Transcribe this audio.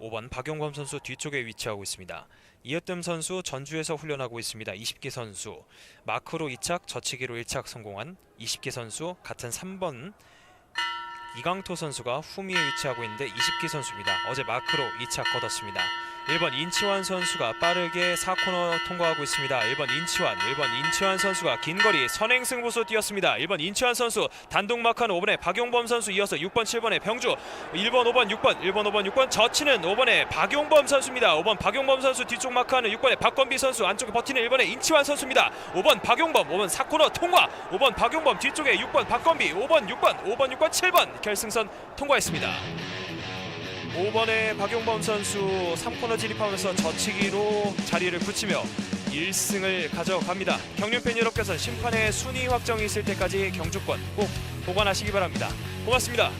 5번 박용범 선수 뒤쪽에 위치하고 있습니다. 이어뜸 선수 전주에서 훈련하고 있습니다. 20기 선수 마크로 2착 저치기로 1착 성공한 20기 선수 같은 3번 이강토 선수가 후미에 위치하고 있는데 20기 선수입니다. 어제 마크로 2착 거뒀습니다. 1번 인치환 선수가 빠르게 4코너 통과하고 있습니다. 1번 인치환, 1번 인치환 선수가 긴 거리 선행 승 부수 뛰었습니다. 1번 인치환 선수 단독 마크는 5번에 박용범 선수 이어서 6번, 7번에 병주 1번, 5번, 6번, 1번, 5번, 6번 저치는 5번에 박용범 선수입니다. 5번 박용범 선수 뒤쪽 마크하는 6번에 박건비 선수 안쪽에 버티는 1번에 인치환 선수입니다. 5번 박용범, 5번 4코너 통과 5번 박용범 뒤쪽에 6번 박건비 5번, 6번, 5번, 6번, 7번 결승선 통과했습니다. 5번의 박용범 선수 3코너 진입하면서 저치기로 자리를 붙이며 1승을 가져갑니다. 경륜팬 여러분께서 심판의 순위 확정이 있을 때까지 경주권 꼭 보관하시기 바랍니다. 고맙습니다.